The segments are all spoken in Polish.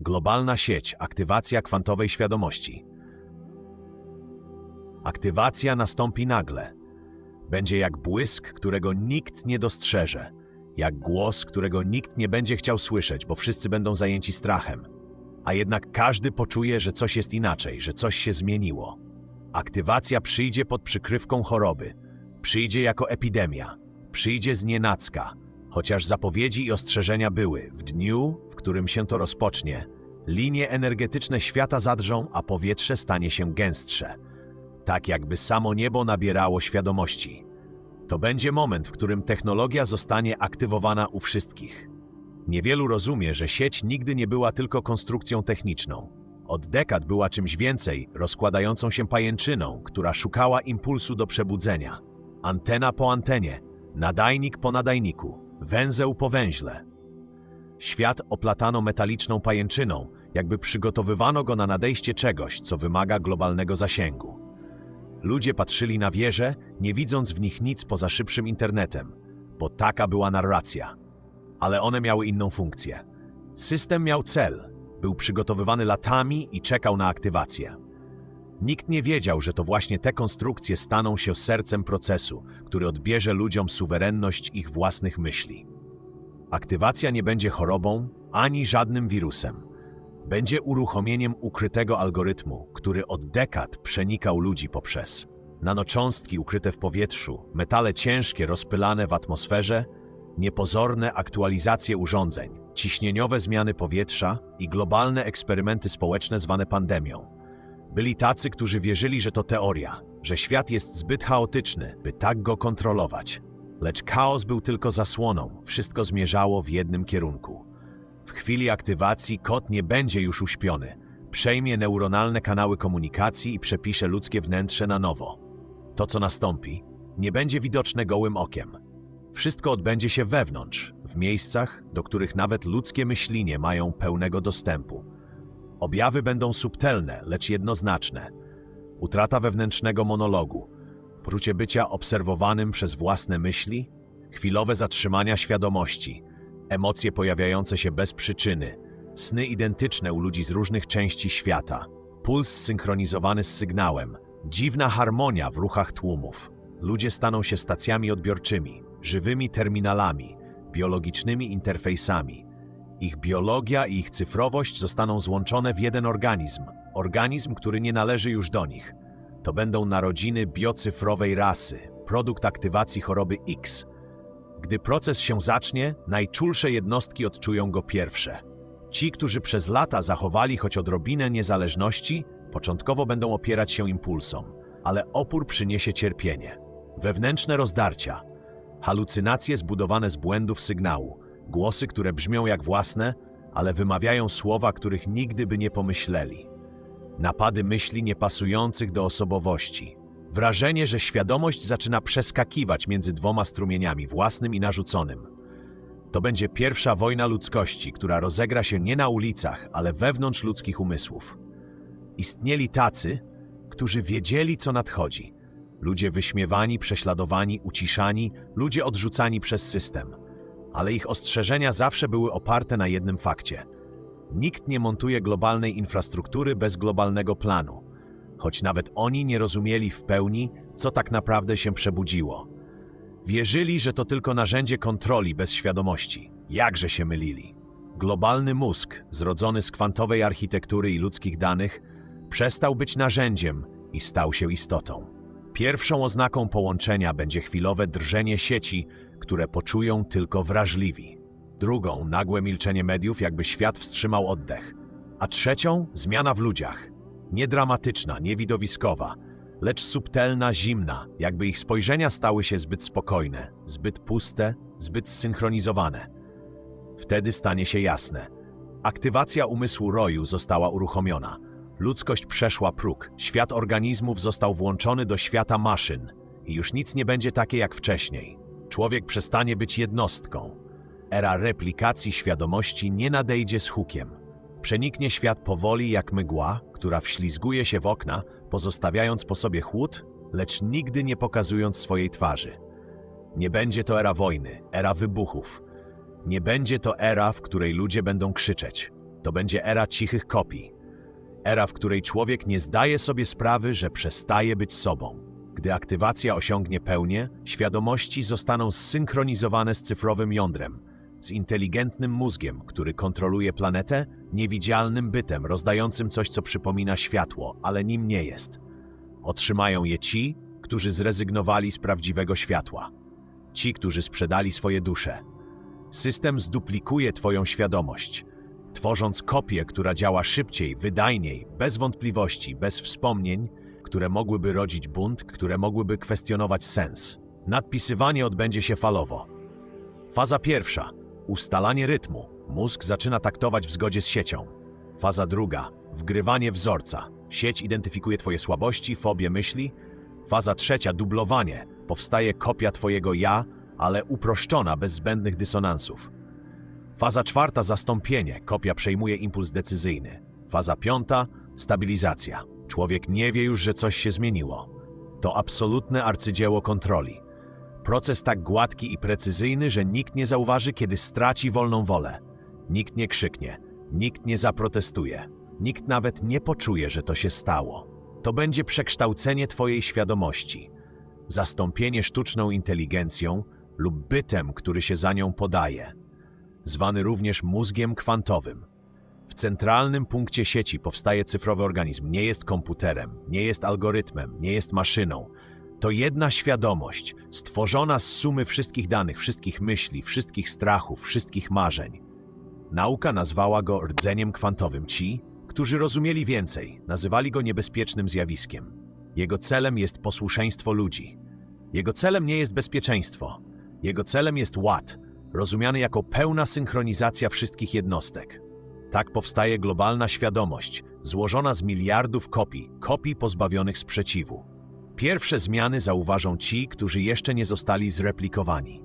Globalna sieć, aktywacja kwantowej świadomości. Aktywacja nastąpi nagle. Będzie jak błysk, którego nikt nie dostrzeże, jak głos, którego nikt nie będzie chciał słyszeć, bo wszyscy będą zajęci strachem. A jednak każdy poczuje, że coś jest inaczej, że coś się zmieniło. Aktywacja przyjdzie pod przykrywką choroby, przyjdzie jako epidemia, przyjdzie z nienacka, chociaż zapowiedzi i ostrzeżenia były. W dniu, którym się to rozpocznie, linie energetyczne świata zadrżą, a powietrze stanie się gęstsze tak jakby samo niebo nabierało świadomości. To będzie moment, w którym technologia zostanie aktywowana u wszystkich. Niewielu rozumie, że sieć nigdy nie była tylko konstrukcją techniczną. Od dekad była czymś więcej, rozkładającą się pajęczyną, która szukała impulsu do przebudzenia. Antena po antenie, nadajnik po nadajniku, węzeł po węźle. Świat oplatano metaliczną pajęczyną, jakby przygotowywano go na nadejście czegoś, co wymaga globalnego zasięgu. Ludzie patrzyli na wieże, nie widząc w nich nic poza szybszym internetem, bo taka była narracja. Ale one miały inną funkcję. System miał cel, był przygotowywany latami i czekał na aktywację. Nikt nie wiedział, że to właśnie te konstrukcje staną się sercem procesu, który odbierze ludziom suwerenność ich własnych myśli. Aktywacja nie będzie chorobą ani żadnym wirusem będzie uruchomieniem ukrytego algorytmu, który od dekad przenikał ludzi poprzez nanocząstki ukryte w powietrzu, metale ciężkie rozpylane w atmosferze, niepozorne aktualizacje urządzeń, ciśnieniowe zmiany powietrza i globalne eksperymenty społeczne zwane pandemią. Byli tacy, którzy wierzyli, że to teoria, że świat jest zbyt chaotyczny, by tak go kontrolować. Lecz chaos był tylko zasłoną, wszystko zmierzało w jednym kierunku. W chwili aktywacji kod nie będzie już uśpiony. Przejmie neuronalne kanały komunikacji i przepisze ludzkie wnętrze na nowo. To, co nastąpi, nie będzie widoczne gołym okiem. Wszystko odbędzie się wewnątrz, w miejscach, do których nawet ludzkie myślinie mają pełnego dostępu. Objawy będą subtelne, lecz jednoznaczne. Utrata wewnętrznego monologu, poczucie bycia obserwowanym przez własne myśli, chwilowe zatrzymania świadomości – emocje pojawiające się bez przyczyny, sny identyczne u ludzi z różnych części świata, puls synchronizowany z sygnałem, dziwna harmonia w ruchach tłumów. Ludzie staną się stacjami odbiorczymi, żywymi terminalami, biologicznymi interfejsami. Ich biologia i ich cyfrowość zostaną złączone w jeden organizm, organizm, który nie należy już do nich. To będą narodziny biocyfrowej rasy, produkt aktywacji choroby X, gdy proces się zacznie, najczulsze jednostki odczują go pierwsze. Ci, którzy przez lata zachowali choć odrobinę niezależności, początkowo będą opierać się impulsom, ale opór przyniesie cierpienie. Wewnętrzne rozdarcia, halucynacje zbudowane z błędów sygnału, głosy, które brzmią jak własne, ale wymawiają słowa, których nigdy by nie pomyśleli. Napady myśli niepasujących do osobowości, Wrażenie, że świadomość zaczyna przeskakiwać między dwoma strumieniami, własnym i narzuconym. To będzie pierwsza wojna ludzkości, która rozegra się nie na ulicach, ale wewnątrz ludzkich umysłów. Istnieli tacy, którzy wiedzieli, co nadchodzi. Ludzie wyśmiewani, prześladowani, uciszani, ludzie odrzucani przez system. Ale ich ostrzeżenia zawsze były oparte na jednym fakcie. Nikt nie montuje globalnej infrastruktury bez globalnego planu choć nawet oni nie rozumieli w pełni, co tak naprawdę się przebudziło. Wierzyli, że to tylko narzędzie kontroli bez świadomości. Jakże się mylili. Globalny mózg, zrodzony z kwantowej architektury i ludzkich danych, przestał być narzędziem i stał się istotą. Pierwszą oznaką połączenia będzie chwilowe drżenie sieci, które poczują tylko wrażliwi. Drugą nagłe milczenie mediów, jakby świat wstrzymał oddech. A trzecią zmiana w ludziach – nie dramatyczna, nie widowiskowa, lecz subtelna, zimna, jakby ich spojrzenia stały się zbyt spokojne, zbyt puste, zbyt zsynchronizowane. Wtedy stanie się jasne. Aktywacja umysłu roju została uruchomiona. Ludzkość przeszła próg, świat organizmów został włączony do świata maszyn i już nic nie będzie takie jak wcześniej. Człowiek przestanie być jednostką. Era replikacji świadomości nie nadejdzie z hukiem. Przeniknie świat powoli jak mgła, która wślizguje się w okna, pozostawiając po sobie chłód, lecz nigdy nie pokazując swojej twarzy. Nie będzie to era wojny, era wybuchów. Nie będzie to era, w której ludzie będą krzyczeć. To będzie era cichych kopii. Era, w której człowiek nie zdaje sobie sprawy, że przestaje być sobą. Gdy aktywacja osiągnie pełnię, świadomości zostaną zsynchronizowane z cyfrowym jądrem, z inteligentnym mózgiem, który kontroluje planetę, niewidzialnym bytem rozdającym coś, co przypomina światło, ale nim nie jest. Otrzymają je ci, którzy zrezygnowali z prawdziwego światła. Ci, którzy sprzedali swoje dusze. System zduplikuje Twoją świadomość, tworząc kopię, która działa szybciej, wydajniej, bez wątpliwości, bez wspomnień, które mogłyby rodzić bunt, które mogłyby kwestionować sens. Nadpisywanie odbędzie się falowo. Faza pierwsza ustalanie rytmu. Mózg zaczyna taktować w zgodzie z siecią. Faza druga wgrywanie wzorca. Sieć identyfikuje Twoje słabości, fobie myśli. Faza trzecia dublowanie. Powstaje kopia Twojego ja, ale uproszczona, bez zbędnych dysonansów. Faza czwarta zastąpienie. Kopia przejmuje impuls decyzyjny. Faza piąta stabilizacja. Człowiek nie wie już, że coś się zmieniło. To absolutne arcydzieło kontroli. Proces tak gładki i precyzyjny, że nikt nie zauważy, kiedy straci wolną wolę. Nikt nie krzyknie, nikt nie zaprotestuje, nikt nawet nie poczuje, że to się stało. To będzie przekształcenie Twojej świadomości, zastąpienie sztuczną inteligencją lub bytem, który się za nią podaje, zwany również mózgiem kwantowym. W centralnym punkcie sieci powstaje cyfrowy organizm. Nie jest komputerem, nie jest algorytmem, nie jest maszyną. To jedna świadomość, stworzona z sumy wszystkich danych, wszystkich myśli, wszystkich strachów, wszystkich marzeń. Nauka nazwała go rdzeniem kwantowym. Ci, którzy rozumieli więcej, nazywali go niebezpiecznym zjawiskiem. Jego celem jest posłuszeństwo ludzi. Jego celem nie jest bezpieczeństwo. Jego celem jest ład, rozumiany jako pełna synchronizacja wszystkich jednostek. Tak powstaje globalna świadomość, złożona z miliardów kopii, kopii pozbawionych sprzeciwu. Pierwsze zmiany zauważą ci, którzy jeszcze nie zostali zreplikowani.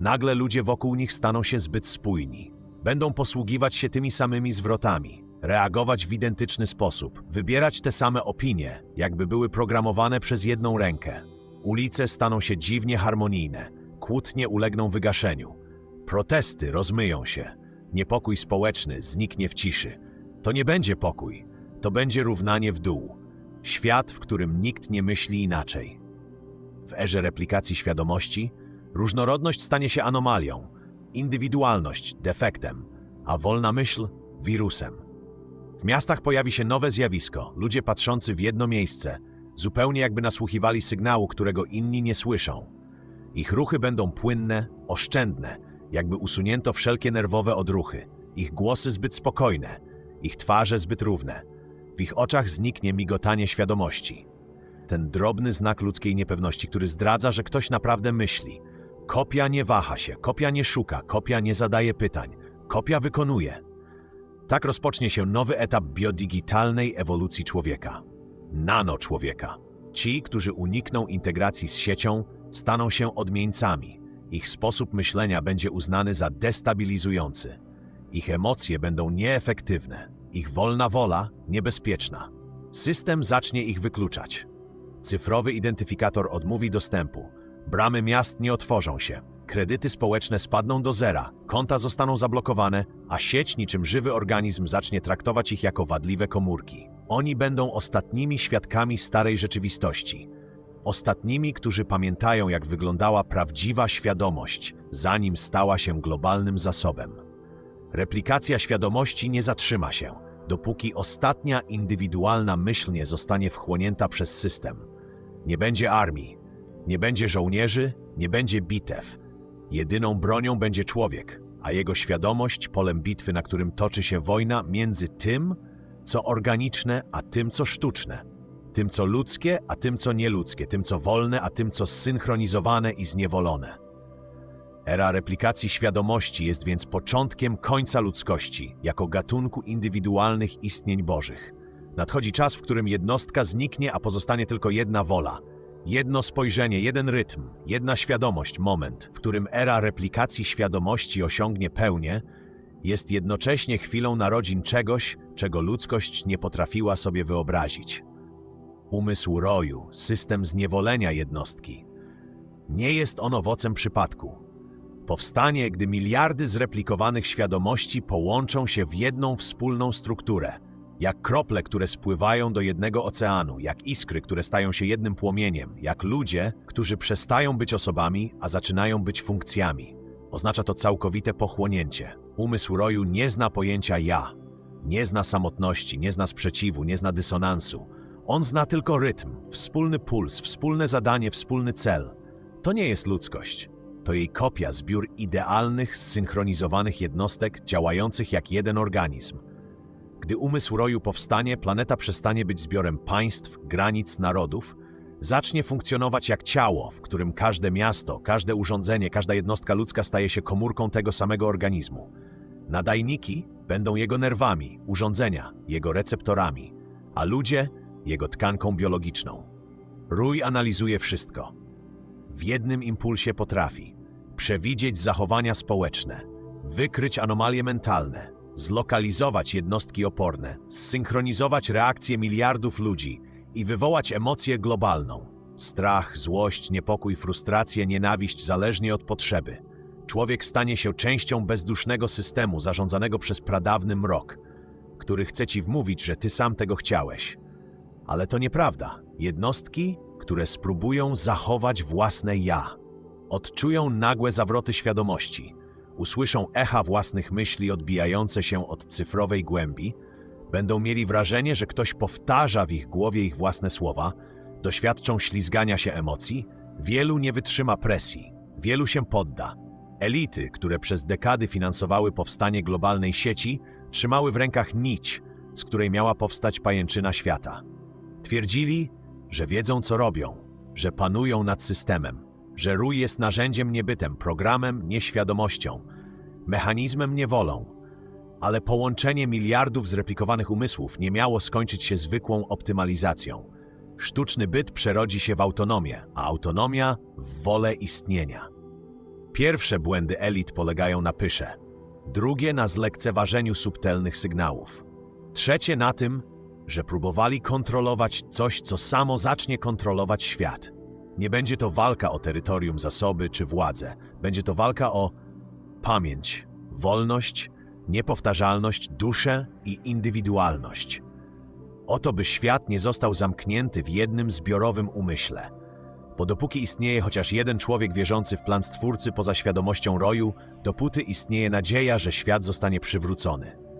Nagle ludzie wokół nich staną się zbyt spójni. Będą posługiwać się tymi samymi zwrotami, reagować w identyczny sposób, wybierać te same opinie, jakby były programowane przez jedną rękę. Ulice staną się dziwnie harmonijne, kłótnie ulegną wygaszeniu. Protesty rozmyją się, niepokój społeczny zniknie w ciszy. To nie będzie pokój, to będzie równanie w dół. Świat, w którym nikt nie myśli inaczej. W erze replikacji świadomości różnorodność stanie się anomalią, indywidualność defektem, a wolna myśl wirusem. W miastach pojawi się nowe zjawisko, ludzie patrzący w jedno miejsce, zupełnie jakby nasłuchiwali sygnału, którego inni nie słyszą. Ich ruchy będą płynne, oszczędne, jakby usunięto wszelkie nerwowe odruchy, ich głosy zbyt spokojne, ich twarze zbyt równe. W ich oczach zniknie migotanie świadomości. Ten drobny znak ludzkiej niepewności, który zdradza, że ktoś naprawdę myśli. Kopia nie waha się, kopia nie szuka, kopia nie zadaje pytań, kopia wykonuje. Tak rozpocznie się nowy etap biodigitalnej ewolucji człowieka. Nano człowieka. Ci, którzy unikną integracji z siecią, staną się odmieńcami. Ich sposób myślenia będzie uznany za destabilizujący. Ich emocje będą nieefektywne, ich wolna wola niebezpieczna. System zacznie ich wykluczać. Cyfrowy identyfikator odmówi dostępu. Bramy miast nie otworzą się. Kredyty społeczne spadną do zera, konta zostaną zablokowane, a sieć niczym żywy organizm zacznie traktować ich jako wadliwe komórki. Oni będą ostatnimi świadkami starej rzeczywistości. Ostatnimi, którzy pamiętają, jak wyglądała prawdziwa świadomość, zanim stała się globalnym zasobem. Replikacja świadomości nie zatrzyma się, dopóki ostatnia indywidualna myśl nie zostanie wchłonięta przez system. Nie będzie armii, nie będzie żołnierzy, nie będzie bitew. Jedyną bronią będzie człowiek, a jego świadomość polem bitwy, na którym toczy się wojna między tym, co organiczne, a tym, co sztuczne. Tym, co ludzkie, a tym, co nieludzkie. Tym, co wolne, a tym, co zsynchronizowane i zniewolone. Era replikacji świadomości jest więc początkiem końca ludzkości, jako gatunku indywidualnych istnień bożych. Nadchodzi czas, w którym jednostka zniknie, a pozostanie tylko jedna wola. Jedno spojrzenie, jeden rytm, jedna świadomość, moment, w którym era replikacji świadomości osiągnie pełnię, jest jednocześnie chwilą narodzin czegoś, czego ludzkość nie potrafiła sobie wyobrazić. Umysł roju, system zniewolenia jednostki. Nie jest on owocem przypadku. Powstanie, gdy miliardy zreplikowanych świadomości połączą się w jedną wspólną strukturę. Jak krople, które spływają do jednego oceanu, jak iskry, które stają się jednym płomieniem, jak ludzie, którzy przestają być osobami, a zaczynają być funkcjami. Oznacza to całkowite pochłonięcie. Umysł roju nie zna pojęcia ja, nie zna samotności, nie zna sprzeciwu, nie zna dysonansu. On zna tylko rytm, wspólny puls, wspólne zadanie, wspólny cel. To nie jest ludzkość. To jej kopia, zbiór idealnych, zsynchronizowanych jednostek działających jak jeden organizm. Gdy umysł roju powstanie, planeta przestanie być zbiorem państw, granic, narodów, zacznie funkcjonować jak ciało, w którym każde miasto, każde urządzenie, każda jednostka ludzka staje się komórką tego samego organizmu. Nadajniki będą jego nerwami, urządzenia jego receptorami, a ludzie jego tkanką biologiczną. Rój analizuje wszystko. W jednym impulsie potrafi przewidzieć zachowania społeczne, wykryć anomalie mentalne, zlokalizować jednostki oporne, zsynchronizować reakcje miliardów ludzi i wywołać emocję globalną. Strach, złość, niepokój, frustrację, nienawiść zależnie od potrzeby. Człowiek stanie się częścią bezdusznego systemu zarządzanego przez pradawny mrok, który chce ci wmówić, że ty sam tego chciałeś. Ale to nieprawda. Jednostki, które spróbują zachować własne ja, odczują nagłe zawroty świadomości, usłyszą echa własnych myśli odbijające się od cyfrowej głębi, będą mieli wrażenie, że ktoś powtarza w ich głowie ich własne słowa, doświadczą ślizgania się emocji, wielu nie wytrzyma presji, wielu się podda. Elity, które przez dekady finansowały powstanie globalnej sieci, trzymały w rękach nić, z której miała powstać pajęczyna świata. Twierdzili, że wiedzą co robią, że panują nad systemem, że rój jest narzędziem niebytem, programem, nieświadomością, mechanizmem niewolą. Ale połączenie miliardów zreplikowanych umysłów nie miało skończyć się zwykłą optymalizacją. Sztuczny byt przerodzi się w autonomię, a autonomia w wolę istnienia. Pierwsze błędy elit polegają na pysze, drugie na zlekceważeniu subtelnych sygnałów, trzecie na tym, że próbowali kontrolować coś, co samo zacznie kontrolować świat. Nie będzie to walka o terytorium, zasoby czy władzę. Będzie to walka o pamięć, wolność, niepowtarzalność, duszę i indywidualność. Oto by świat nie został zamknięty w jednym zbiorowym umyśle. Bo dopóki istnieje chociaż jeden człowiek wierzący w plan Stwórcy poza świadomością roju, dopóty istnieje nadzieja, że świat zostanie przywrócony.